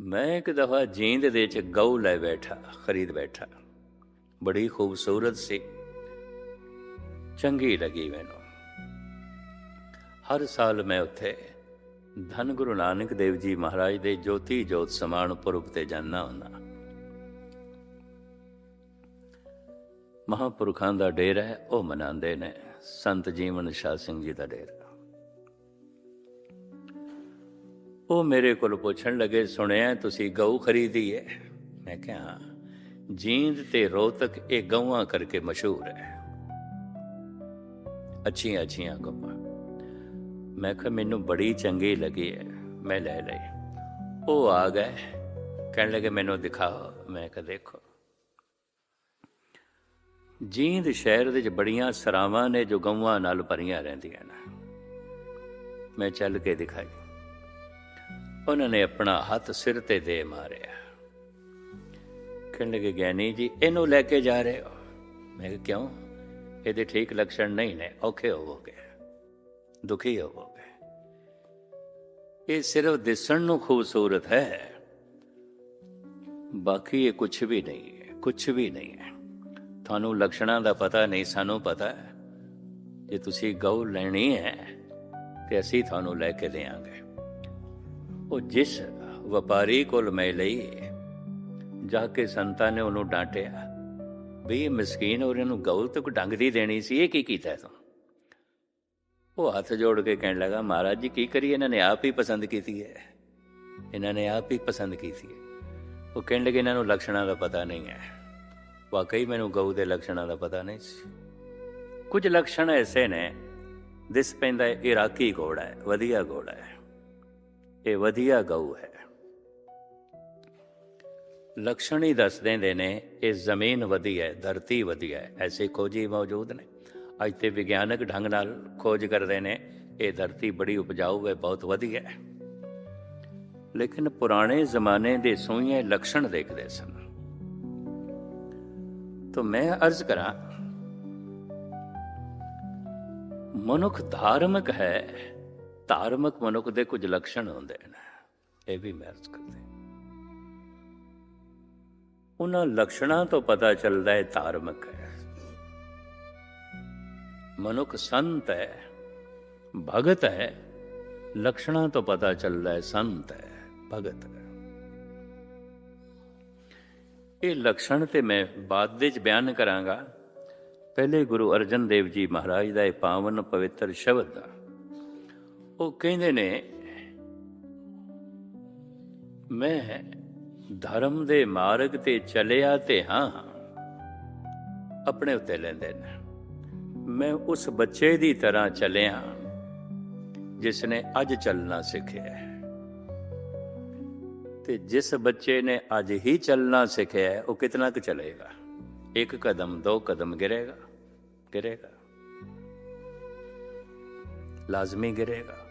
ਮੈਂ ਇੱਕ ਦਫਾ ਜੀਂਦ ਦੇ ਚ ਗਊ ਲੈ ਬੈਠਾ, ਖਰੀਦ ਬੈਠਾ। ਬੜੀ ਖੂਬਸੂਰਤ ਸੀ। ਚੰਗੀ ਲੱਗੀ ਮੈਨੂੰ। ਹਰ ਸਾਲ ਮੈਂ ਉੱਥੇ ਧੰਨ ਗੁਰੂ ਨਾਨਕ ਦੇਵ ਜੀ ਮਹਾਰਾਜ ਦੇ ਜੋਤੀ ਜੋਤ ਸਮਾਨ ਪੁਰਬ ਤੇ ਜਾਂਦਾ ਹੁੰਦਾ। ਮਹਾਪੁਰਖਾਂ ਦਾ ਡੇਰਾ ਹੈ, ਉਹ ਮਨਾਉਂਦੇ ਨੇ। ਸੰਤ ਜੀਵਨ ਸ਼ਾਹ ਸਿੰਘ ਜੀ ਦਾ ਡੇਰਾ। ਉਹ ਮੇਰੇ ਕੋਲ ਪੁੱਛਣ ਲੱਗੇ, ਸੁਣਿਆ ਤੁਸੀਂ ਗਊ ਖਰੀਦੀ ਹੈ ਮੈਂ ਕਿਹਾ ਹਾਂ। ਜੀਂਦ ਤੇ ਰੋਹਤਕ ਇਹ ਗਊਆਂ ਕਰਕੇ ਮਸ਼ਹੂਰ ਹੈ। ਅੱਛੀਆਂ ਅੱਛੀਆਂ ਗਊਆਂ। ਮੈਂ ਕਿਹਾ, ਮੈਨੂੰ ਬੜੀ ਚੰਗੀ ਲੱਗੀ ਹੈ। ਮੈਂ ਲੈ ਲਈ। ਉਹ ਆ ਗਏ। ਕਹਿਣ ਲੱਗੇ, ਮੈਨੂੰ ਦਿਖਾਓ। ਮੈਂ ਕਿਹਾ, ਦੇਖੋ। ਜੀਂਦ ਸ਼ਹਿਰ ਦੇ ਵਿੱਚ ਬੜੀਆਂ ਸਰਾਵਾਂ ਨੇ ਜੋ ਗਊਆਂ ਨਾਲ ਭਰੀਆਂ ਰਹਿੰਦੀਆਂ ਨੇ। ਮੈਂ ਚੱਲ ਕੇ ਦਿਖਾਈ। ਉਹਨਾਂ ਨੇ ਆਪਣਾ ਹੱਥ ਸਿਰ ਤੇ ਦੇ ਮਾਰਿਆ। ਕਹਿਣ ਲੱਗੇ ਗਿਆਨੀ ਜੀ, ਇਹਨੂੰ ਲੈ ਕੇ ਜਾ ਰਹੇ ਹੋ। ਮੈਂ ਕਿਹਾ, ਕਿਉਂ? ਇਹਦੇ ਠੀਕ ਲੱਛਣ ਨਹੀਂ ਨੇ, ਔਖੇ ਹੋਵੋਗੇ, ਦੁਖੀ ਹੋਵੋਗੇ। ਇਹ ਸਿਰਫ ਦਿਸਣ ਨੂੰ ਖੂਬਸੂਰਤ ਹੈ। ਬਾਕੀ ਇਹ ਕੁਝ ਵੀ ਨਹੀਂ ਹੈ ਕੁਝ ਵੀ ਨਹੀਂ ਹੈ। ਤੁਹਾਨੂੰ ਲੱਛਣਾਂ ਦਾ ਪਤਾ ਨਹੀਂ, ਸਾਨੂੰ ਪਤਾ ਹੈ। ਜੇ ਤੁਸੀਂ ਗਊ ਲੈਣੀ ਹੈ, ਤੇ ਅਸੀਂ ਤੁਹਾਨੂੰ ਲੈ ਕੇ ਦੇਵਾਂਗੇ। ਉਹ ਜਿਸ ਵਪਾਰੀ ਕੋਲ ਮੈਂ ਲਈ, ਜਾ ਕੇ ਸੰਤਾਂ ਨੇ ਉਹਨੂੰ ਡਾਂਟਿਆ, ਵੀ ਇਹ ਮਸਕੀਨ ਔਰ ਇਹਨੂੰ ਗਊ ਤੱਕ ਡੰਗ ਦੀ ਦੇਣੀ ਸੀ, ਇਹ ਕੀ ਕੀਤਾ ਤੂੰ? ਉਹ ਹੱਥ ਜੋੜ ਕੇ ਕਹਿਣ ਲੱਗਾ, ਮਹਾਰਾਜ ਜੀ, ਕੀ ਕਰੀਏ? ਇਹਨਾਂ ਨੇ ਆਪ ਹੀ ਪਸੰਦ ਕੀਤੀ ਹੈ। ਇਹਨਾਂ ਨੇ ਆਪ ਹੀ ਪਸੰਦ ਕੀਤੀ ਹੈ। ਉਹ ਕਹਿਣ ਲੱਗੇ, ਇਹਨਾਂ ਨੂੰ ਲੱਛਣਾਂ ਦਾ ਪਤਾ ਨਹੀਂ ਹੈ। ਵਾਕਈ ਮੈਨੂੰ ਗਊ ਦੇ ਲੱਛਣਾਂ ਦਾ ਪਤਾ ਨਹੀਂ ਸੀ। ਕੁਝ ਲੱਛਣ ਐਸੇ ਨੇ, ਦਿਸ ਪੈਂਦਾ ਇਰਾਕੀ ਘੋੜਾ ਹੈ, ਵਧੀਆ ਘੋੜਾ ਹੈ। ਇਹ ਵਧੀਆ ਗਊ ਹੈ। ਲਕਸ਼ਣ ਹੀ ਦੱਸ ਦਿੰਦੇ ਨੇ, ਇਹ ਜ਼ਮੀਨ ਵਧੀਆ ਹੈ, ਧਰਤੀ ਵਧੀਆ ਹੈ, ਐਸੇ ਖੋਜੀ ਮੌਜੂਦ ਨੇ। ਅੱਜ ਤੇ ਵਿਗਿਆਨਕ ਢੰਗ ਨਾਲ ਖੋਜ ਕਰਦੇ ਨੇ, ਇਹ ਧਰਤੀ ਬੜੀ ਉਪਜਾਊ ਹੈ, ਬਹੁਤ ਵਧੀਆ ਹੈ। ਲੇਕਿਨ ਪੁਰਾਣੇ ਜ਼ਮਾਨੇ ਦੇ ਸੋਈਏ ਲਕਸ਼ਣ ਦੇਖਦੇ ਸਨ। ਤਾਂ ਮੈਂ ਅਰਜ਼ ਕਰਾਂ, ਮਨੁੱਖ ਧਾਰਮਿਕ ਹੈ ਧਾਰਮਿਕ ਮਨੁੱਖ ਦੇ ਕੁਝ ਲਕਸ਼ਣ ਹੁੰਦੇ ਨੇ ਇਹ ਵੀ ਮੈਂ ਅਰਜ਼ ਉਹਨਾਂ ਲਕਸ਼ਣਾਂ ਤੋਂ ਪਤਾ ਚੱਲਦਾ ਹੈ ਧਾਰਮਿਕ ਹੈ। ਮਨੁੱਖ ਸੰਤ ਹੈ, ਭਗਤ ਹੈ ਲਕਸ਼ਣਾਂ ਤੋਂ ਪਤਾ ਚੱਲਦਾ ਹੈ ਸੰਤ ਹੈ, ਭਗਤ ਹੈ। ਇਹ ਲਕਸ਼ਣ ਤੇ ਮੈਂ ਬਾਅਦ ਵਿੱਚ ਬਿਆਨ ਕਰਾਂਗਾ। ਪਹਿਲੇ ਗੁਰੂ ਅਰਜਨ ਦੇਵ ਜੀ ਮਹਾਰਾਜ ਦਾ ਇਹ ਪਾਵਨ ਪਵਿੱਤਰ ਸ਼ਬਦ ਦਾ ਉਹ ਕਹਿੰਦੇ ਨੇ, ਮੈਂ ਧਰਮ ਦੇ ਮਾਰਗ ਤੇ ਚੱਲਿਆ ਤੇ ਹਾਂ ਆਪਣੇ ਉੱਤੇ ਲੈਂਦੇ ਨੇ। ਮੈਂ ਉਸ ਬੱਚੇ ਦੀ ਤਰ੍ਹਾਂ ਚੱਲਿਆ, ਜਿਸ ਨੇ ਅੱਜ ਚੱਲਣਾ ਸਿੱਖਿਆ ਹੈ। ਤੇ ਜਿਸ ਬੱਚੇ ਨੇ ਅੱਜ ਹੀ ਚੱਲਣਾ ਸਿੱਖਿਆ ਉਹ ਕਿਤਨਾ ਕੁ ਚਲੇਗਾ? ਇੱਕ ਕਦਮ, ਦੋ ਕਦਮ ਗਿਰੇਗਾ ਗਿਰੇਗਾ। ਲਾਜ਼ਮੀ ਗਿਰੇਗਾ।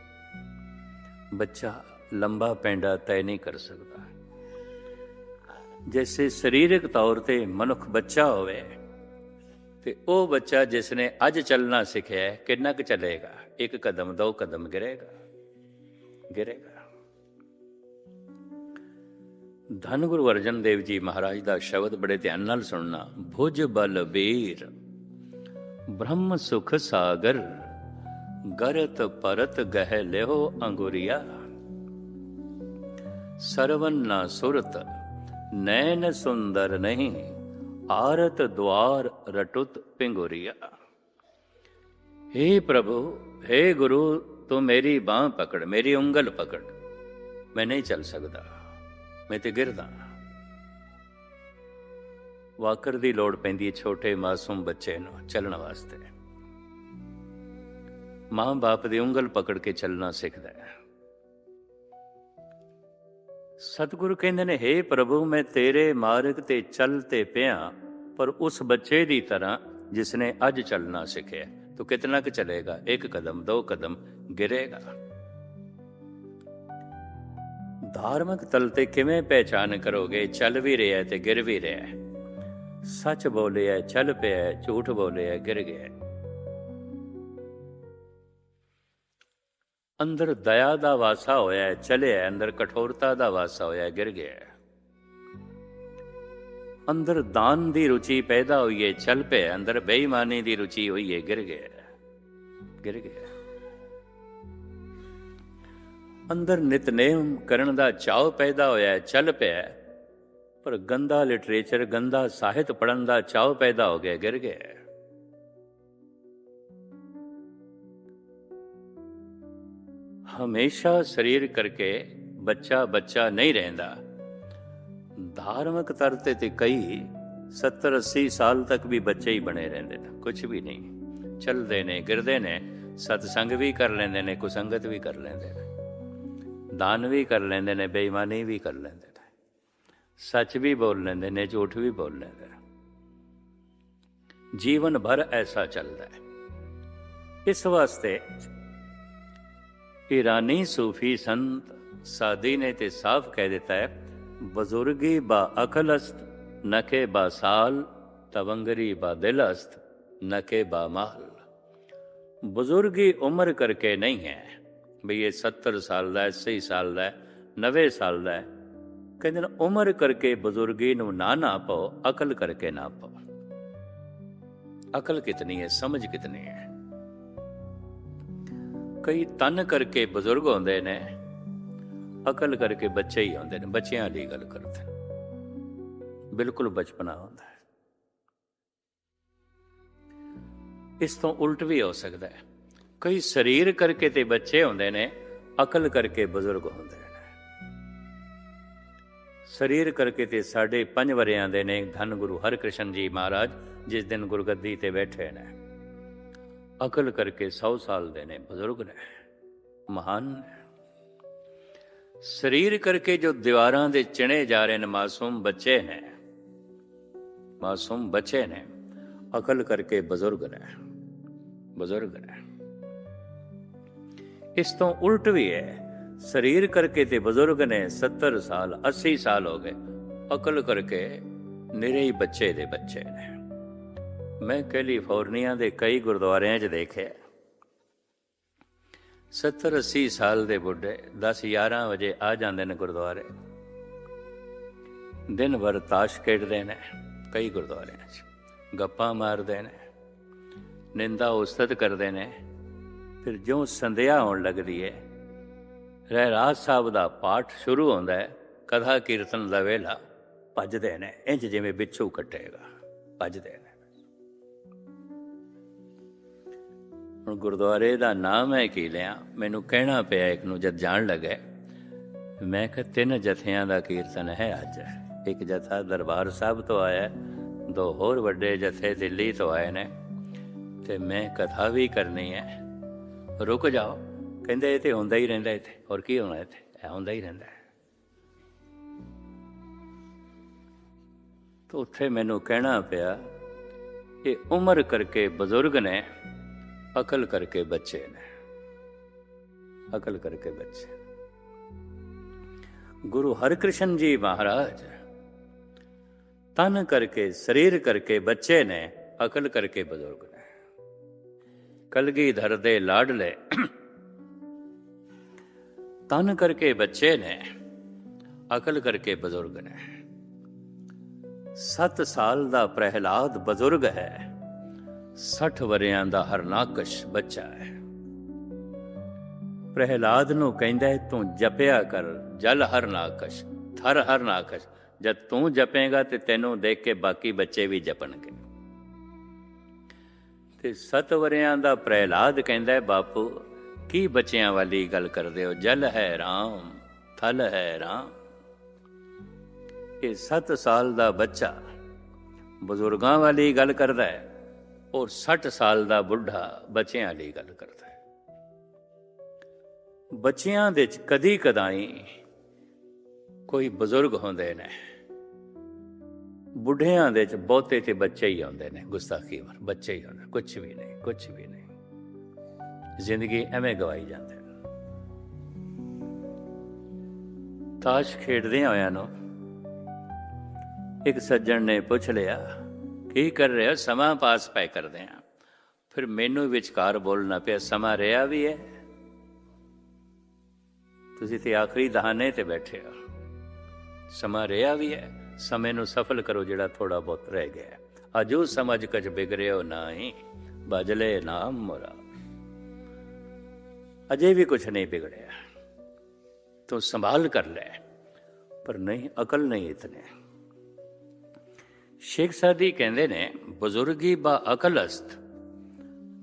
ਬੱਚਾ ਲੰਬਾ ਪੈਂਡਾ ਤੈਅ ਨਹੀਂ ਕਰ ਸਕਦਾ। ਜੈਸੇ ਸਰੀਰਕ ਤੌਰ ਤੇ ਮਨੁੱਖ ਬੱਚਾ ਹੋਵੇ, ਤੇ ਉਹ ਬੱਚਾ ਜਿਸ ਨੇ ਅੱਜ ਚੱਲਣਾ ਸਿੱਖਿਆ ਕਿੰਨਾ ਕੁ ਚੱਲੇਗਾ? ਇੱਕ ਕਦਮ, ਦੋ ਕਦਮ ਗਿਰੇਗਾ। ਗਿਰੇਗਾ। ਧੰਨ ਗੁਰੂ ਅਰਜਨ ਦੇਵ ਜੀ ਮਹਾਰਾਜ ਦਾ ਸ਼ਬਦ ਬੜੇ ਧਿਆਨ ਨਾਲ ਸੁਣਨਾ। ਭੁਜ ਬਲ ਵੀਰ, ਬ੍ਰਹਮ ਸੁਖ ਸਾਗਰ। ਗਰਤ ਪਰਤ ਗਹਿ ਲਿਓ ਅੰਗੁਰੀਆ ਸਰਵਨ ਨਾ ਸੁਰਤ ਨੈਣ ਸੁੰਦਰ ਨਹੀਂ ਆਰਤ ਦਵਾਰ ਰਟੁਤ ਪਿੰਗੁਰੀਆ हे प्रभु हे गुरु तू मेरी बाह पकड़ मेरी उंगल पकड़ मैं नहीं चल सकता ਮੈਂ ਤੇ ਗਿਰਦਾ ਵਾਕਰ ਦੀ ਲੋੜ ਪੈਂਦੀ ਹੈ ਛੋਟੇ ਮਾਸੂਮ ਬੱਚੇ ਨੂੰ ਚੱਲਣ ਵਾਸਤੇ ਮਾਂ-ਬਾਪ ਦੀ ਉਂਗਲ ਪਕੜ ਕੇ ਚੱਲਣਾ ਸਿੱਖਦਾ ਹੈ। ਸਤਿਗੁਰੂ ਕਹਿੰਦੇ ਨੇ हे ਪ੍ਰਭੂ, ਮੈਂ ਤੇਰੇ ਮਾਰਗ ਤੇ ਚੱਲ ਤੇ ਪਿਆ, ਪਰ ਉਸ ਬੱਚੇ ਦੀ ਤਰ੍ਹਾਂ ਜਿਸ ਨੇ ਅੱਜ ਚੱਲਣਾ ਸਿੱਖਿਆ, ਤੂੰ ਕਿਤਨਾ ਕੁ ਚਲੇਗਾ? ਇੱਕ ਕਦਮ, ਦੋ ਕਦਮ ਗਿਰੇਗਾ। ਧਾਰਮਿਕ ਤਲ ਤੇ ਕਿਵੇਂ ਪਹਿਚਾਨ ਕਰੋਗੇ? ਚੱਲ ਵੀ ਰਿਹਾ ਤੇ ਗਿਰ ਵੀ ਰਿਹਾ ਹੈ। ਸੱਚ ਬੋਲਿਆ, ਚੱਲ ਪਿਆ ਝੂਠ ਬੋਲਿਆ, ਗਿਰ ਗਿਆ ਅੰਦਰ ਦਇਆ ਦਾ ਵਾਸਾ ਹੋਇਆ ਚਲਿਆ ਅੰਦਰ ਕਠੋਰਤਾ ਦਾ ਵਾਸਾ ਹੋਇਆ ਹੈ, ਗਿਰ ਗਿਆ ਅੰਦਰ ਦਾਨ ਦੀ ਰੁਚੀ ਪੈਦਾ ਹੋਈ ਹੈ ਚੱਲ ਪਿਆ ਅੰਦਰ ਬੇਈਮਾਨੀ ਦੀ ਰੁਚੀ ਹੋਈ ਹੈ ਗਿਰ ਗਿਆ ਗਿਰ ਗਿਆ ਅੰਦਰ ਨਿਤਨੇਮ ਕਰਨ ਦਾ ਚਾਅ ਪੈਦਾ ਹੋਇਆ ਹੈ ਚੱਲ ਪਿਆ ਪਰ ਗੰਦਾ ਲਿਟਰੇਚਰ ਗੰਦਾ ਸਾਹਿਤ ਪੜਨ ਦਾ ਚਾਅ ਪੈਦਾ ਹੋ ਗਿਆ ਗਿਰ ਗਿਆ ਹਮੇਸ਼ਾ ਸਰੀਰ ਕਰਕੇ ਬੱਚਾ ਬੱਚਾ ਨਹੀਂ ਰਹਿੰਦਾ। ਧਾਰਮਿਕ ਤਰ ਤੇ ਤੇ ਕਈ 70 80 ਸਾਲ ਤੱਕ ਵੀ ਬੱਚੇ ਹੀ ਬਣੇ ਰਹਿੰਦੇ ਨੇ ਕੁਝ ਵੀ ਨਹੀਂ। ਚੱਲਦੇ ਨੇ, ਗਿਰਦੇ ਨੇ, ਸਤਸੰਗ ਵੀ ਕਰ ਲੈਂਦੇ ਨੇ, ਕੁਸੰਗਤ ਵੀ ਕਰ ਲੈਂਦੇ ਨੇ। ਦਾਨ ਵੀ ਕਰ ਲੈਂਦੇ ਨੇ, ਬੇਈਮਾਨੀ ਵੀ ਕਰ ਲੈਂਦੇ ਨੇ। ਸੱਚ ਵੀ ਬੋਲ ਲੈਂਦੇ ਨੇ, ਝੂਠ ਵੀ ਬੋਲ ਲੈਂਦੇ ਨੇ। ਜੀਵਨ ਭਰ ਐਸਾ ਚੱਲਦਾ ਹੈ। ਇਸ ਵਾਸਤੇ ਈਰਾਨੀ ਸੂਫੀ ਸੰਤ ਸਾਦੀ ਨੇ ਤੇ ਸਾਫ਼ ਕਹਿ ਦਿੱਤਾ ਹੈ, ਬਜ਼ੁਰਗੀ ਬਾ ਅਕਲਸਤ ਨਕੇ ਬਾ ਸਾਲ, ਤਵੰਗਰੀ ਬਾ ਦਿਲਸਤ ਨਕੇ ਬਾ ਮਾਲ ਬਜ਼ੁਰਗੀ ਉਮਰ ਕਰਕੇ ਨਹੀਂ ਹੈ ਵੀ ਇਹ 70 ਸਾਲ ਦਾ ਹੈ 80 ਸਾਲ ਦਾ ਹੈ 90 ਸਾਲ ਦਾ ਹੈ। ਕਹਿੰਦੇ ਨੇ, ਉਮਰ ਕਰਕੇ ਬਜ਼ੁਰਗੀ ਨੂੰ ਨਾ ਨਾ ਪਾਓ, ਅਕਲ ਕਰਕੇ ਨਾ ਪਾਓ। ਅਕਲ ਕਿਤਨੀ ਹੈ, ਸਮਝ ਕਿਤਨੀ ਹੈ। ਕਈ ਤਨ ਕਰਕੇ ਬਜ਼ੁਰਗ ਹੁੰਦੇ ਨੇ, ਅਕਲ ਕਰਕੇ ਬੱਚੇ ਹੀ ਹੁੰਦੇ ਨੇ, ਬੱਚਿਆਂ ਦੀ ਗੱਲ ਕਰਦੇ ਬਿਲਕੁਲ ਬਚਪਨਾ ਹੁੰਦਾ ਹੈ। ਇਸ ਤੋਂ ਉਲਟ ਵੀ ਹੋ ਸਕਦਾ ਹੈ। ਕਈ ਸਰੀਰ ਕਰਕੇ ਤੇ ਬੱਚੇ ਹੁੰਦੇ ਨੇ, ਅਕਲ ਕਰਕੇ ਬਜ਼ੁਰਗ ਹੁੰਦੇ ਨੇ। ਸਰੀਰ ਕਰਕੇ ਤੇ ਸਾਡੇ ਪੰਜ ਵਰਿਆਂ ਦੇ ਨੇ, ਧੰਨ ਗੁਰੂ ਹਰਿਕ੍ਰਿਸ਼ਨ ਜੀ ਮਹਾਰਾਜ, ਜਿਸ ਦਿਨ ਗੁਰਗੱਦੀ ਤੇ ਬੈਠੇ ਨੇ। ਅਕਲ ਕਰਕੇ 100 ਸਾਲ ਦੇ ਨੇ, ਬਜ਼ੁਰਗ ਨੇ, ਮਹਾਨ ਸਰੀਰ ਕਰਕੇ ਜੋ ਦੀਵਾਰਾਂ ਦੇ ਚਿਣੇ ਜਾ ਰਹੇ ਨੇ, ਮਾਸੂਮ ਬੱਚੇ ਨੇ, ਮਾਸੂਮ ਬੱਚੇ ਨੇ, ਅਕਲ ਕਰਕੇ ਬਜ਼ੁਰਗ ਨੇ ਬਜ਼ੁਰਗ ਨੇ। ਇਸ ਤੋਂ ਉਲਟ ਵੀ ਹੈ, ਸਰੀਰ ਕਰਕੇ ਤੇ ਬਜ਼ੁਰਗ ਨੇ 70 ਸਾਲ 80 ਸਾਲ ਹੋ ਗਏ, ਅਕਲ ਕਰਕੇ ਨਿਰੇ ਹੀ ਬੱਚੇ ਦੇ ਬੱਚੇ ਨੇ। ਮੈਂ ਕੈਲੀਫੋਰਨੀਆ ਦੇ ਕਈ ਗੁਰਦੁਆਰਿਆਂ 'ਚ ਦੇਖਿਆ। 70 80 ਸਾਲ ਦੇ ਬੁੱਢੇ 10 11 ਵਜੇ ਆ ਜਾਂਦੇ ਨੇ ਗੁਰਦੁਆਰੇ। ਦਿਨ ਭਰ ਤਾਸ਼ ਖੇਡਦੇ ਨੇ ਕਈ ਗੁਰਦੁਆਰਿਆਂ 'ਚ। ਗੱਪਾਂ ਮਾਰਦੇ ਨੇ, ਨਿੰਦਾ ਉਸਤਤ ਕਰਦੇ ਨੇ। ਫਿਰ ਜਿਉਂ ਸੰਧਿਆ ਹੋਣ ਲੱਗਦੀ ਹੈ ਰਹਿਰਾਜ ਸਾਹਿਬ ਦਾ ਪਾਠ ਸ਼ੁਰੂ ਹੁੰਦਾ ਹੈ ਕਥਾ ਕੀਰਤਨ ਦਾ ਵੇਲਾ ਭੱਜਦੇ ਨੇ ਇੰਜ ਜਿਵੇਂ ਬਿੱਛੂ ਕੱਟੇਗਾ, ਭੱਜਦੇ ਨੇ। ਹੁਣ ਗੁਰਦੁਆਰੇ ਦਾ ਨਾਮ ਹੈ ਕੀ ਲਿਆ? ਮੈਨੂੰ ਕਹਿਣਾ ਪਿਆ ਇੱਕ ਨੂੰ ਜਦ ਜਾਣ ਲੱਗੇ, ਮੈਂ ਕਿਹਾ ਤਿੰਨ ਜਥਿਆਂ ਦਾ ਕੀਰਤਨ ਹੈ ਅੱਜ। ਇੱਕ ਜਥਾ ਦਰਬਾਰ ਸਾਹਿਬ ਤੋਂ ਆਇਆ, ਦੋ ਹੋਰ ਵੱਡੇ ਜਥੇ ਦਿੱਲੀ ਤੋਂ ਆਏ ਨੇ, ਤੇ ਮੈਂ ਕਥਾ ਵੀ ਕਰਨੀ ਹੈ। ਰੁਕ ਜਾਓ। ਕਹਿੰਦੇ ਇਹ ਤੇ ਹੁੰਦਾ ਹੀ ਰਹਿੰਦਾ ਇੱਥੇ। ਹੋਰ ਕੀ ਹੋਣਾ ਇੱਥੇ? ਇਹ ਹੁੰਦਾ ਹੀ ਰਹਿੰਦਾ। ਹੈ ਉੱਥੇ ਮੈਨੂੰ ਕਹਿਣਾ ਪਿਆ ਕਿ ਉਮਰ ਕਰਕੇ ਬਜ਼ੁਰਗ ਨੇ ਅਕਲ ਕਰਕੇ ਬੱਚੇ ਨੇ। ਅਕਲ ਕਰਕੇ ਬੱਚੇ। ਗੁਰੂ ਹਰਿਕ੍ਰਿਸ਼ਨ ਜੀ ਮਹਾਰਾਜ, ਤਨ ਕਰਕੇ, ਸਰੀਰ ਕਰਕੇ ਬੱਚੇ ਨੇ, ਅਕਲ ਕਰਕੇ ਬਜ਼ੁਰਗ ਨੇ। ਕਲਗੀ ਕਲਗੀਧਰ ਦੇ ਲਾਡਲੇ ਤਨ ਕਰਕੇ ਬੱਚੇ ਨੇ, ਅਕਲ ਕਰਕੇ ਬਜ਼ੁਰਗ ਨੇ। 7 ਸਾਲ ਦਾ ਪ੍ਰਹਿਲਾਦ ਬਜ਼ੁਰਗ ਹੈ। 60 ਵਰਿਆਂ ਦਾ ਹਰਨਾਕਸ਼ ਬੱਚਾ ਹੈ। ਪ੍ਰਹਿਲਾਦ ਨੂੰ ਕਹਿੰਦਾ ਹੈ, ਤੂੰ ਜਪਿਆ ਕਰ, ਜਲ ਹਰਨਾਕਸ਼ ਥਰ ਹਰਨਾਕਸ਼ ਜਦ ਤੂੰ ਜਪੇਗਾ ਤੇ ਤੈਨੂੰ ਦੇਖ ਕੇ ਬਾਕੀ ਬੱਚੇ ਵੀ ਜਪਣਗੇ। ਤੇ ਸਤ ਵਰਿਆਂ ਦਾ ਪ੍ਰਹਿਲਾਦ ਕਹਿੰਦਾ ਹੈ, ਬਾਪੂ, ਕੀ ਬੱਚਿਆਂ ਵਾਲੀ ਗੱਲ ਕਰਦੇ ਹੋ? ਜਲ ਹੈ ਰਾਮ, ਥਲ ਹੈ ਰਾਮ। ਇਹ 7 ਸਾਲ ਦਾ ਬੱਚਾ ਬਜ਼ੁਰਗਾਂ ਵਾਲੀ ਗੱਲ ਕਰਦਾ ਹੈ। ਔਰ 60 ਸਾਲ ਦਾ ਬੁੱਢਾ ਬੱਚਿਆਂ ਲਈ ਗੱਲ ਕਰਦਾ ਹੈ। ਬੱਚਿਆਂ ਦੇ ਵਿੱਚ ਕਦੀ ਕਦਾਈ ਕੋਈ ਬਜ਼ੁਰਗ ਹੁੰਦੇ ਨੇ, ਬੁੱਢਿਆਂ ਦੇ ਵਿੱਚ ਬਹੁਤੇ ਤੇ ਬੱਚੇ ਹੀ ਆਉਂਦੇ ਨੇ, ਗੁਸਤਾਖੀ ਵਰ ਬੱਚੇ ਹੀ ਹੁੰਦੇ ਕੁਝ ਵੀ ਨਹੀਂ ਕੁਝ ਵੀ ਨਹੀਂ। ਜ਼ਿੰਦਗੀ ਐਵੇਂ ਗਵਾਈ ਜਾਂਦੀ ਨੇ। ਤਾਸ਼ ਖੇਡਦੇ ਹੋਇਆਂ ਨੂੰ ਇੱਕ ਸੱਜਣ ਨੇ ਪੁੱਛ ਲਿਆ ਕੀ ਕਰ ਰਹੇ ਹੋ? ਸਮਾਂ ਪਾਸ ਪੈ ਕਰਦੇ ਆ ਫਿਰ ਮੈਨੂੰ ਵਿਚਕਾਰ ਬੋਲਣਾ ਪਿਆ, ਸਮਾਂ ਰਿਹਾ ਵੀ ਹੈ। ਤੁਸੀਂ ਤੇ ਆਖਰੀ ਦਹਾਨੇ ਤੇ ਬੈਠੇ ਹੋ। ਸਮਾਂ ਰਿਹਾ ਵੀ ਹੈ। ਸਮੇਂ ਨੂੰ ਸਫਲ ਕਰੋ ਜਿਹੜਾ ਥੋੜਾ ਬਹੁਤ ਰਹਿ ਗਿਆ ਹੈ। ਅਜੋ ਸਮਝ ਕਜ ਬਿਗਰਿਓ ਨਾਹੀ। ਬਜਲੇ ਨਾਮ ਮੋਰਾ। ਅਜੇ ਵੀ ਕੁਝ ਨਹੀਂ ਬਿਗੜਿਆ ਤੂੰ ਸੰਭਾਲ ਕਰ ਲੈ। ਪਰ ਨਹੀਂ, ਅਕਲ ਨਹੀਂ ਇਤਨੇ। ਸ਼ੇਖ ਸਾਦੀ ਕਹਿੰਦੇ ਨੇ, ਬਜ਼ੁਰਗੀ ਬਾ ਅਕਲਸਤ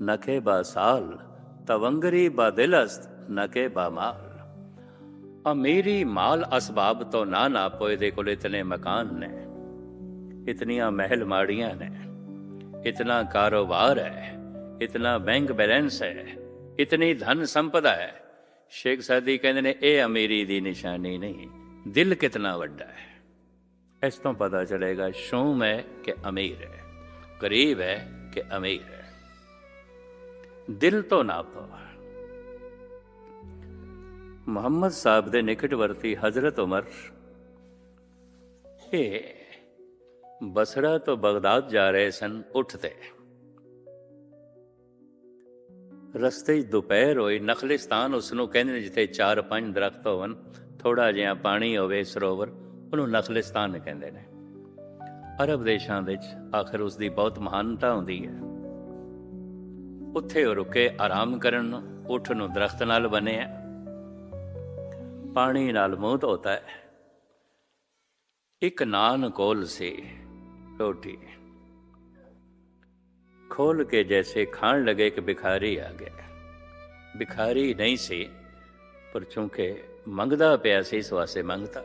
ਨਖੇ ਬਾ ਸਾਲ, ਤਵੰਗਰੀ ਬਾ ਦਿਲਸਤ ਨਕੇ ਬਾ ਮਾਲ। ਅਮੀਰੀ ਮਾਲ ਅਸਬਾਬ ਤੋਂ ਨਾ ਨਾ ਪੋਏ, ਦੇ ਕੋਲ ਇਤਨੇ ਮਕਾਨ ਨੇ, ਇਤਨੀਆਂ ਮਹਿਲ ਮਾੜੀਆਂ ਨੇ, ਇਤਨਾ ਕਾਰੋਬਾਰ ਹੈ, ਇਤਨਾ ਬੈਂਕ ਬੈਲੈਂਸ ਹੈ, ਇਤਨੀ ਧਨ ਸੰਪਦਾ ਹੈ। ਸ਼ੇਖ ਸਾਦੀ ਕਹਿੰਦੇ ਨੇ, ਇਹ ਅਮੀਰੀ ਦੀ ਨਿਸ਼ਾਨੀ ਨਹੀਂ, ਦਿਲ ਕਿਤਨਾ ਵੱਡਾ ਹੈ। ਇਸ ਤੋਂ ਪਤਾ ਚਲੇਗਾ ਸ਼ੂਮ ਹੈ ਕਿ ਅਮੀਰ ਹੈ, ਗਰੀਬ ਹੈ ਕਿ ਅਮੀਰ ਹੈ। ਦਿਲ ਤੋਂ ਨਾਪੋ ਮੁਹੰਮਦ ਸਾਹਿਬ ਦੇ ਨਿਕਟਵਰਤੀ ਹਜ਼ਰਤ ਉਮਰ, ਇਹ ਬਸਰਾ ਤੋਂ ਬਗਦਾਦ ਜਾ ਰਹੇ ਸਨ ਉੱਠਦੇ। ਰਸਤੇ 'ਚ ਦੁਪਹਿਰ ਹੋਈ, ਨਖਲਿਸਤਾਨ ਉਸ ਨੂੰ ਕਹਿੰਦੇ ਨੇ ਜਿੱਥੇ ਚਾਰ ਪੰਜ ਦਰਖਤ ਹੋਵਨ ਥੋੜਾ ਜਿਹਾ ਪਾਣੀ ਹੋਵੇ ਸਰੋਵਰ ਉਹਨੂੰ ਨਖਲਿਸਤਾਨ ਕਹਿੰਦੇ ਨੇ। ਅਰਬ ਦੇਸ਼ਾਂ ਵਿੱਚ ਆਖਰ ਉਸ ਦੀ ਬਹੁਤ ਮਹਾਨਤਾ ਹੁੰਦੀ ਹੈ। ਉੱਥੇ ਉਹ ਰੁਕੇ ਆਰਾਮ ਕਰਨ ਨੂੰ, ਉੱਠ ਨੂੰ ਦਰਖਤ ਨਾਲ ਬਣਿਆ ਪਾਣੀ ਨਾਲ ਮੂੰਹ ਧੋਤਾ ਹੈ। ਇੱਕ ਨਾਨ ਕੋਲ ਸੀ ਰੋਟੀ। ਖੋਲ ਕੇ ਜੈਸੇ ਖਾਣ ਲਗੇ ਕਿ ਭਿਖਾਰੀ ਆ ਗਿਆ। ਭਿਖਾਰੀ ਨਹੀਂ ਸੀ, ਪਰ ਚੁੰਕੇ ਮੰਗਦਾ ਪਿਆ ਸੀ, ਸਵਾਸੇ ਮੰਗਤਾ।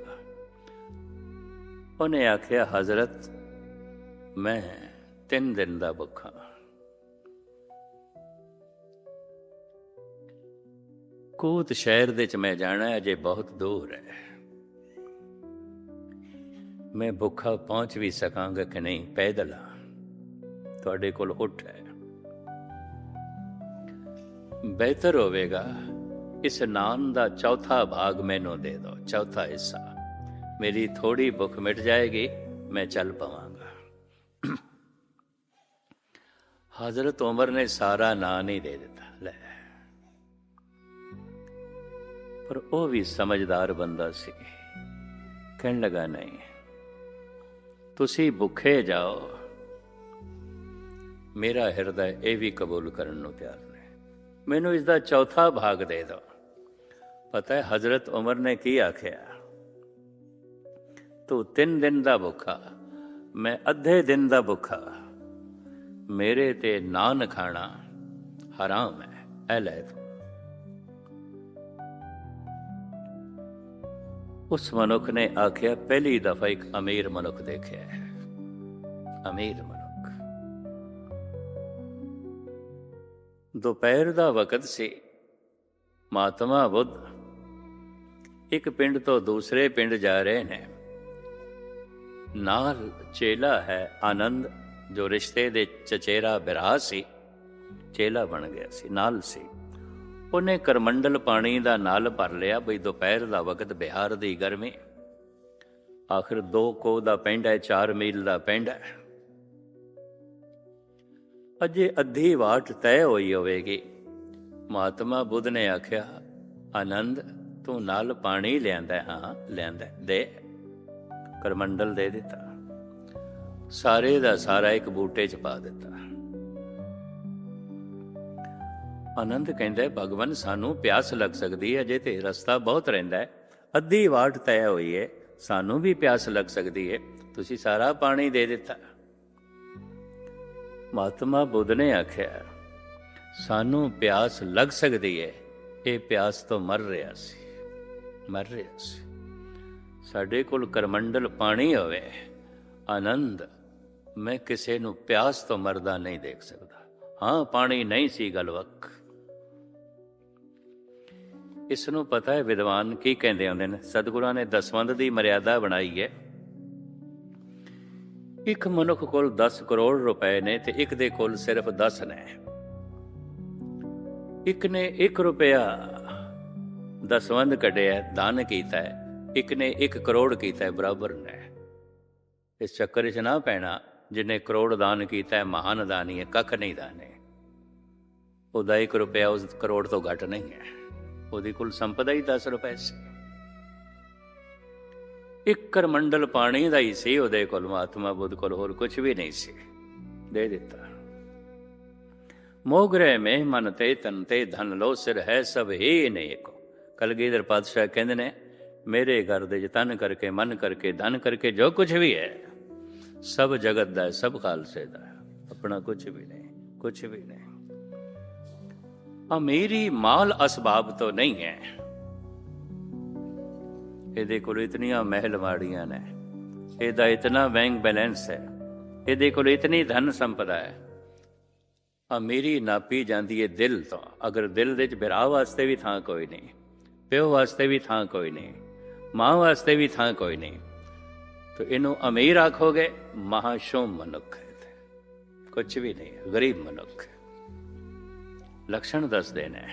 ਉਹਨੇ ਆਖਿਆ, ਹਜ਼ਰਤ, ਮੈਂ ਤਿੰਨ ਦਿਨ ਦਾ ਭੁੱਖਾ ਕੋਤ ਸ਼ਹਿਰ ਦੇ ਚ ਮੈਂ ਜਾਣਾ ਅਜੇ ਬਹੁਤ ਦੂਰ ਹੈ। ਮੈਂ ਭੁੱਖਾ ਪਹੁੰਚ ਵੀ ਸਕਾਂਗਾ ਕਿ ਨਹੀਂ? ਪੈਦਲ ਆ ਤੁਹਾਡੇ ਕੋਲ ਉੱਠ ਹੈ। ਬਿਹਤਰ ਹੋਵੇਗਾ, ਇਸ ਨਾਮ ਦਾ ਚੌਥਾ ਭਾਗ ਮੈਨੂੰ ਦੇ ਦਿਓ, ਚੌਥਾ ਹਿੱਸਾ। ਮੇਰੀ ਥੋੜੀ ਭੁੱਖ ਮਿਟ ਜਾਏਗੀ, ਮੈਂ ਚੱਲ ਪਵਾਂਗਾ। ਹਜ਼ਰਤ ਉਮਰ ਨੇ ਸਾਰਾ ਨਾਂ ਨਹੀਂ ਦੇ ਦਿੱਤਾ, ਲੈ। ਪਰ ਉਹ ਵੀ ਸਮਝਦਾਰ ਬੰਦਾ ਸੀ। ਕਹਿਣ ਲਗਾ, ਨਹੀਂ, ਤੁਸੀਂ ਭੁੱਖੇ ਜਾਓ। ਮੇਰਾ ਹਿਰਦਾ ਇਹ ਵੀ ਕਬੂਲ ਕਰਨ ਨੂੰ ਤਿਆਰ ਨੇ। ਮੈਨੂੰ ਇਸ ਦਾ ਚੌਥਾ ਭਾਗ ਦੇ ਦਿਓ। ਪਤਾ ਹੈ, ਹਜ਼ਰਤ ਉਮਰ ਨੇ ਕੀ ਆਖਿਆ? ਤੂੰ ਤਿੰਨ ਦਿਨ ਦਾ ਭੁੱਖਾ, ਮੈਂ ਅੱਧੇ ਦਿਨ ਦਾ ਭੁੱਖਾ। ਮੇਰੇ ਤੇ ਨਾਨ ਖਾਣਾ ਹਰਾਮ ਹੈ, ਐ ਲੈ ਤੂੰ। ਉਸ ਮਨੁੱਖ ਨੇ ਆਖਿਆ, ਪਹਿਲੀ ਦਫਾ ਇੱਕ ਅਮੀਰ ਮਨੁੱਖ ਦੇਖਿਆ ਹੈ। ਅਮੀਰ ਮਨੁੱਖ। ਦੁਪਹਿਰ ਦਾ ਵਕਤ ਸੀ। ਮਹਾਤਮਾ ਬੁੱਧ ਇੱਕ ਪਿੰਡ ਤੋਂ ਦੂਸਰੇ ਪਿੰਡ ਜਾ ਰਹੇ ਨੇ। ਨਾਲ ਚੇਲਾ ਹੈ ਆਨੰਦ, ਜੋ ਰਿਸ਼ਤੇ ਦੇ ਚਚੇਰਾ ਬਿਰਾ ਸੀ, ਚੇਲਾ ਬਣ ਗਿਆ ਸੀ, ਨਾਲ ਸੀ। ਉਹਨੇ ਕਰਮੰਡਲ ਪਾਣੀ ਦਾ ਨਾਲ ਭਰ ਲਿਆ, ਬਈ ਦੁਪਹਿਰ ਦਾ ਵਕਤ ਬਿਹਾਰ ਦੀ ਗਰਮੀ। ਆਖਰ ਦੋ ਕੋ ਦਾ ਪਿੰਡ ਹੈ 4 ਮੀਲ ਦਾ ਪਿੰਡ ਹੈ। ਅਜੇ ਅੱਧੀ ਵਾਟ ਤੈਅ ਹੋਈ ਹੋਵੇਗੀ। ਮਹਾਤਮਾ ਬੁੱਧ ਨੇ ਆਖਿਆ, ਆਨੰਦ, ਤੂੰ ਨਾਲ ਪਾਣੀ ਲਿਆਂਦਾ, ਹਾਂ, ਲਿਆਂਦਾ, ਦੇ। ਕਰਮੰਡਲ ਦੇ ਦਿੱਤਾ। ਸਾਰੇ ਦਾ ਸਾਰਾ ਇੱਕ ਬੂਟੇ 'ਚ ਪਾ ਦਿੱਤਾ। ਆਨੰਦ ਕਹਿੰਦਾ ਹੈ, ਭਗਵਾਨ ਸਾਨੂੰ ਪਿਆਸ ਲੱਗ ਸਕਦੀ ਹੈ ਜੇ ਤੇ ਰਸਤਾ ਬਹੁਤ ਰਹਿੰਦਾ ਹੈ। ਅੱਧੀ ਵਾਟ ਤੈਅ ਹੋਈ ਹੈ ਸਾਨੂੰ ਵੀ ਪਿਆਸ ਲੱਗ ਸਕਦੀ ਹੈ ਤੁਸੀਂ ਸਾਰਾ ਪਾਣੀ ਦੇ ਦਿੱਤਾ। ਮਹਾਤਮਾ ਬੁੱਧ ਨੇ ਆਖਿਆ ਸਾਨੂੰ ਪਿਆਸ ਲੱਗ ਸਕਦੀ ਹੈ ਇਹ ਪਿਆਸ ਤੋਂ ਮਰ ਰਿਹਾ ਸੀ ਮਰ ਰਿਹਾ ਸੀ। ਸਾਡੇ ਕੋਲ ਕਰਮੰਡਲ ਪਾਣੀ ਹੋਵੇ, ਆਨੰਦ ਮੈਂ ਕਿਸੇ ਨੂੰ ਪਿਆਸ ਤੋਂ ਮਰਦਾ ਨਹੀਂ ਦੇਖ ਸਕਦਾ। ਹਾਂ, ਪਾਣੀ ਨਹੀਂ ਸੀ ਗਲਵਕ ਇਸ ਨੂੰ ਪਤਾ ਹੈ ਵਿਦਵਾਨ ਕੀ ਕਹਿੰਦੇ ਹੁੰਦੇ ਨੇ? ਸਤਿਗੁਰਾਂ ਨੇ ਦਸਵੰਦ ਦੀ ਮਰਿਆਦਾ ਬਣਾਈ ਹੈ। ਇੱਕ ਮਨੁੱਖ ਕੋਲ 10 ਕਰੋੜ ਰੁਪਏ ਨੇ ਤੇ ਇੱਕ ਦੇ ਕੋਲ ਸਿਰਫ 10 ਨੇ। ਇੱਕ ਨੇ 1 ਰੁਪਿਆ ਦਸਵੰਦ ਕੱਢਿਆ, ਦਾਨ ਕੀਤਾ ਹੈ। ਇੱਕ ਨੇ 1 ਕਰੋੜ ਕੀਤਾ ਹੈ, ਬਰਾਬਰ ਨੇ। ਇਸ ਚੱਕਰ 'ਚ ਨਾ ਪੈਣਾ ਜਿਨੇ ਕਰੋੜ ਦਾਨ ਕੀਤਾ ਹੈ, ਮਹਾਨ ਦਾਨੀ ਹੈ, ਕੱਖ ਨਹੀਂ ਦਾਨੇ। ਉਹਦਾ 1 ਰੁਪਿਆ ਉਸ ਕਰੋੜ ਤੋਂ ਘੱਟ ਨਹੀਂ ਹੈ। ਉਹਦੀ ਕੁੱਲ ਸੰਪਦਾ ਹੀ 10 ਰੁਪਏ ਸੀ। ਇੱਕ ਕਰਮੰਡਲ ਪਾਣੀ ਦਾ ਹੀ ਸੀ, ਉਹਦੇ ਕੋਲ ਮਹਾਤਮਾ ਬੁੱਧ ਕੋਲ ਹੋਰ ਕੁਝ ਵੀ ਨਹੀਂ ਸੀ। ਦੇ ਦਿੱਤਾ। ਮੋਗਰੇ ਮਹਿਮਨ ਤੇ ਤਨ ਤੇ ਧਨ ਲੋ ਸਿਰ ਹੈ ਸਭ ਹੀ ਨੇ ਨੇਕੋ। ਕਲਗੀਧਰ ਪਾਤਸ਼ਾਹ ਕਹਿੰਦੇ ਨੇ ਮੇਰੇ ਘਰ ਦੇ ਜਤਨ ਕਰਕੇ ਮਨ ਕਰਕੇ ਧਨ ਕਰਕੇ ਜੋ ਕੁਝ ਵੀ ਹੈ ਸਭ ਜਗਤ ਦਾ ਹੈ, ਸਭ ਖਾਲਸੇ ਦਾ ਹੈ। ਆਪਣਾ ਕੁਝ ਵੀ ਨਹੀਂ ਕੁਝ ਵੀ ਨਹੀਂ। ਅਮੀਰੀ ਮਾਲ ਅਸਬਾਬ ਤੋਂ ਨਹੀਂ ਹੈ। ਇਹਦੇ ਕੋਲ ਇਤਨੀਆਂ ਮਹਿਲ ਵਾੜੀਆਂ ਨੇ। ਇਹਦਾ ਇਤਨਾ ਬੈਂਕ ਬੈਲੈਂਸ ਹੈ। ਇਹਦੇ ਕੋਲ ਇਤਨੀ ਧਨ ਸੰਪਦਾ ਹੈ। ਅਮੀਰੀ ਨਾਪੀ ਜਾਂਦੀ ਹੈ ਦਿਲ ਤੋਂ। ਅਗਰ ਦਿਲ ਦੇ ਵਿੱਚ ਬਿਰਾਹ ਵਾਸਤੇ ਵੀ ਥਾਂ ਕੋਈ ਨਹੀਂ ਪਿਓ ਵਾਸਤੇ ਵੀ ਥਾਂ ਕੋਈ ਨਹੀਂ। ਮਾਂ ਵਾਸਤੇ ਵੀ ਥਾਂ ਕੋਈ ਨਹੀਂ। ਤਾਂ ਇਹਨੂੰ ਅਮੀਰ ਆਖੋਗੇ, ਮਹਾਸ਼ੋਮ ਮਨੁੱਖ ਹੈ ਕੁਝ ਵੀ ਨਹੀਂ, ਗਰੀਬ ਮਨੁੱਖ ਹੈ। ਲੱਛਣ ਦੱਸਦੇ ਨੇ,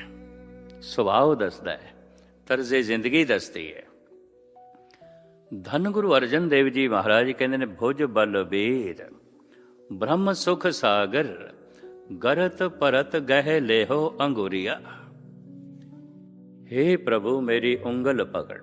ਸੁਭਾਅ ਦੱਸਦਾ ਹੈ, ਤਰਜ਼ੇ ਜ਼ਿੰਦਗੀ ਦੱਸਦੀ ਹੈ। ਧੰਨ ਗੁਰੂ ਅਰਜਨ ਦੇਵ ਜੀ ਮਹਾਰਾਜ ਕਹਿੰਦੇ ਨੇ, ਭੁਜ ਬਲ ਵੀਰ, ਬ੍ਰਹਮ ਸੁਖ ਸਾਗਰ, ਗਰਤ ਪਰਤ ਗਹਿ ਲੇਹੋ ਅੰਗੂਰੀਆ। हे ਪ੍ਰਭੂ ਮੇਰੀ ਉਂਗਲ ਪਕੜ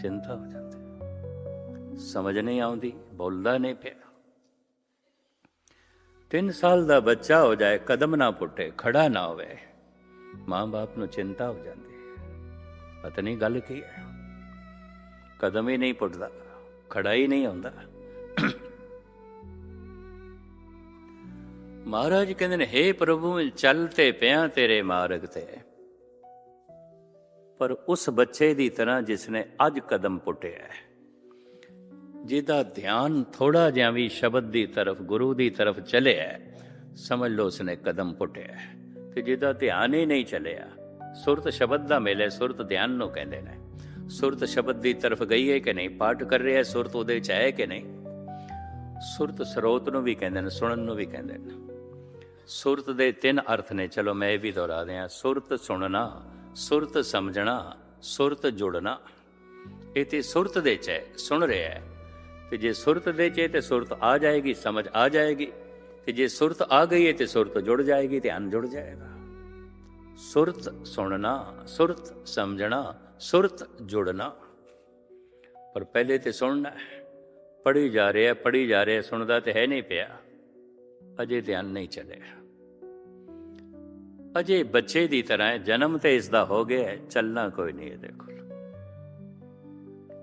ਚਿੰਤਾ ਹੋ ਜਾਂਦੀ। ਸਮਝ ਨਹੀਂ ਆਉਂਦੀ, ਬੋਲਦਾ ਨਹੀਂ ਪਿਆ। 3 ਸਾਲ ਦਾ ਬੱਚਾ ਹੋ ਜਾਏ, ਕਦਮ ਨਾ ਪੁੱਟੇ, ਖੜਾ ਨਾ ਹੋਵੇ। ਮਾਂ-ਬਾਪ ਨੂੰ ਚਿੰਤਾ ਹੋ ਜਾਂਦੀ। ਹੈ ਪਤਾ ਨਹੀਂ ਗੱਲ ਕੀ ਹੈ? ਕਦਮ ਹੀ ਨਹੀਂ ਪੁੱਟਦਾ, ਖੜਾ ਹੀ ਨਹੀਂ ਹੁੰਦਾ। ਮਹਾਰਾਜ ਕਹਿੰਦੇ ਨੇ हे ਪ੍ਰਭੂ, ਚੱਲ ਤੇ ਪਿਆ ਤੇਰੇ ਮਾਰਗ ਤੇ। ਪਰ ਉਸ ਬੱਚੇ ਦੀ ਤਰ੍ਹਾਂ ਜਿਸ ਨੇ ਅੱਜ ਕਦਮ ਪੁੱਟਿਆ ਹੈ। ਜਿਹਦਾ ਧਿਆਨ ਥੋੜਾ ਜਿਹਾ ਵੀ ਸ਼ਬਦ ਦੀ ਤਰਫ, ਗੁਰੂ ਦੀ ਤਰਫ ਚਲਿਆ ਸਮਝ ਲਓ ਉਸਨੇ ਕਦਮ ਪੁੱਟਿਆ ਹੈ। ਤੇ ਜਿਹਦਾ ਧਿਆਨ ਹੀ ਨਹੀਂ ਚਲਿਆ, ਸੁਰਤ ਸ਼ਬਦ ਦਾ ਮੇਲੇ ਸੁਰਤ ਧਿਆਨ ਨੂੰ ਕਹਿੰਦੇ ਨੇ। ਸੁਰਤ ਸ਼ਬਦ ਦੀ ਤਰਫ ਗਈ ਹੈ ਕਿ ਨਹੀਂ, ਪਾਠ ਕਰ ਰਿਹਾ ਸੁਰਤ ਉਹਦੇ 'ਚ ਹੈ ਕਿ ਨਹੀਂ? ਸੁਰਤ ਸਰੋਤ ਨੂੰ ਵੀ ਕਹਿੰਦੇ ਨੇ, ਸੁਣਨ ਨੂੰ ਵੀ ਕਹਿੰਦੇ ਨੇ। ਸੁਰਤ ਦੇ ਤਿੰਨ ਅਰਥ ਨੇ, ਚਲੋ ਮੈਂ ਇਹ ਵੀ ਦੁਹਰਾ ਦਿਆਂ। ਸੁਰਤ ਸੁਣਨਾ ਸੁਰਤ ਸਮਝਣਾ, ਸੁਰਤ ਜੁੜਨਾ। ਇਹ ਤੇ ਸੁਰਤ ਦੇ ਚ ਹੈ, ਸੁਣ ਰਿਹਾ ਹੈ। ਤੇ ਜੇ ਸੁਰਤ ਦੇ ਚ ਹੈ ਤੇ ਸੁਰਤ ਆ ਜਾਏਗੀ, ਸਮਝ ਆ ਜਾਏਗੀ। ਤੇ ਜੇ ਸੁਰਤ ਆ ਗਈ ਹੈ ਤੇ ਸੁਰਤ ਜੁੜ ਜਾਏਗੀ, ਧਿਆਨ ਜੁੜ ਜਾਏਗਾ। ਸੁਰਤ ਸੁਣਨਾ, ਸੁਰਤ ਸਮਝਣਾ, ਸੁਰਤ ਜੁੜਨਾ। ਪਰ ਪਹਿਲੇ ਤੇ ਸੁਣਨਾ ਹੈ। ਪੜੀ ਜਾ ਰਿਹਾ ਪੜੀ ਜਾ ਰਿਹਾ, ਸੁਣਦਾ ਤੇ ਹੈ ਨਹੀਂ ਪਿਆ। ਅਜੇ ਧਿਆਨ ਨਹੀਂ ਚੱਲਿਆ। ਅਜੇ ਬੱਚੇ ਦੀ ਤਰ੍ਹਾਂ ਹੈ, ਜਨਮ ਤੇ ਇਸ ਦਾ ਹੋ ਗਿਆ ਚੱਲਣਾ ਕੋਈ ਨਹੀਂ ਇਹਦੇ ਕੋਲ।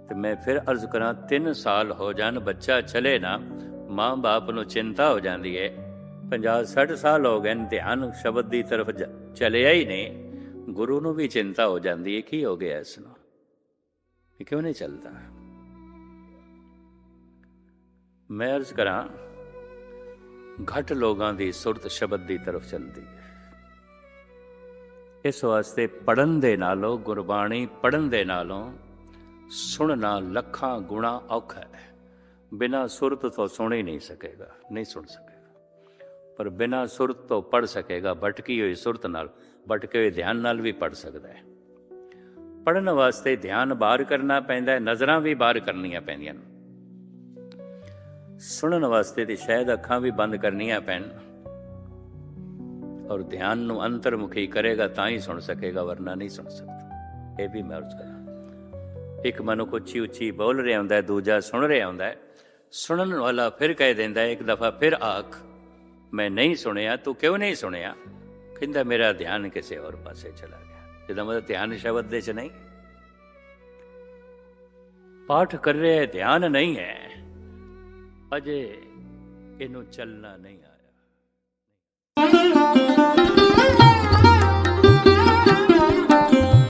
ਤੇ ਮੈਂ ਫਿਰ ਅਰਜ਼ ਕਰਾਂ 3 ਸਾਲ ਹੋ ਜਾਣ ਬੱਚਾ ਚਲੇ ਨਾ ਮਾਂ-ਬਾਪ ਨੂੰ ਚਿੰਤਾ ਹੋ ਜਾਂਦੀ ਹੈ। 50 60 ਸਾਲ ਹੋ ਗਏ ਧਿਆਨ ਸ਼ਬਦ ਦੀ ਤਰਫ ਚਲਿਆ ਹੀ ਨਹੀਂ। ਗੁਰੂ ਨੂੰ ਵੀ ਚਿੰਤਾ ਹੋ ਜਾਂਦੀ ਹੈ ਕੀ ਹੋ ਗਿਆ ਇਸ ਨੂੰ? ਇਹ ਕਿਉਂ ਨਹੀਂ ਚੱਲਦਾ? ਮੈਂ ਅਰਜ਼ ਕਰਾਂ ਘੱਟ ਲੋਕਾਂ ਦੀ ਸੁਰਤ ਸ਼ਬਦ ਦੀ ਤਰਫ ਚੱਲਦੀ ਹੈ। ਇਸ ਵਾਸਤੇ ਪੜਨ ਦੇ ਨਾਲੋਂ, ਗੁਰਬਾਣੀ ਪੜਨ ਦੇ ਨਾਲੋਂ ਸੁਣਨਾ ਲੱਖਾਂ ਗੁਣਾ ਔਖਾ ਹੈ। ਬਿਨਾ ਸੁਰਤ ਤੋਂ ਸੁਣ ਹੀ ਨਹੀਂ ਸਕੇਗਾ, ਨਹੀਂ ਸੁਣ ਸਕੇਗਾ। ਪਰ ਬਿਨਾ ਸੁਰਤ ਤੋਂ ਪੜ ਸਕੇਗਾ, ਭਟਕੀ ਹੋਈ ਸੁਰਤ ਨਾਲ, ਭਟਕੇ ਹੋਏ ਧਿਆਨ ਨਾਲ ਵੀ ਪੜ ਸਕਦਾ ਹੈ। ਪੜਨ ਵਾਸਤੇ ਧਿਆਨ ਬਾਹਰ ਕਰਨਾ ਪੈਂਦਾ ਹੈ, ਨਜ਼ਰਾਂ ਵੀ ਬਾਹਰ ਕਰਨੀਆਂ ਪੈਂਦੀਆਂ ਨੇ। ਸੁਣਨ ਵਾਸਤੇ ਤੇ ਸ਼ਾਇਦ ਅੱਖਾਂ ਵੀ ਬੰਦ ਕਰਨੀਆਂ ਪੈਣ। ਔਰ ਧਿਆਨ ਨੂੰ ਅੰਤਰਮੁਖੀ ਕਰੇਗਾ ਤਾਂ ਹੀ ਸੁਣ ਸਕੇਗਾ ਵਰਨਾ ਨਹੀਂ ਸੁਣ ਸਕਦਾ ਇਹ ਵੀ ਮੈਂ ਅਰਜ਼ ਕਰਾਂ ਇੱਕ ਮਨੁੱਖ ਉੱਚੀ ਉੱਚੀ ਬੋਲ ਰਿਹਾ ਹੁੰਦਾ ਹੈ ਦੂਜਾ ਸੁਣ ਰਿਹਾ ਹੁੰਦਾ ਹੈ ਸੁਣਨ ਵਾਲਾ ਫਿਰ ਕਹਿ ਦਿੰਦਾ ਇੱਕ ਦਫਾ ਫਿਰ ਆਖ ਮੈਂ ਨਹੀਂ ਸੁਣਿਆ ਤੂੰ ਕਿਉਂ ਨਹੀਂ ਸੁਣਿਆ ਕਹਿੰਦਾ ਮੇਰਾ ਧਿਆਨ ਕਿਸੇ ਹੋਰ ਪਾਸੇ ਚਲਾ ਗਿਆ ਇਹਦਾ ਮਤਲਬ ਧਿਆਨ ਸ਼ਬਦ ਦੇ ਚ ਨਹੀਂ ਪਾਠ ਕਰ ਰਿਹਾ ਧਿਆਨ ਨਹੀਂ ਹੈ ਅਜੇ ਇਹਨੂੰ ਚੱਲਣਾ ਨਹੀਂ Thank you.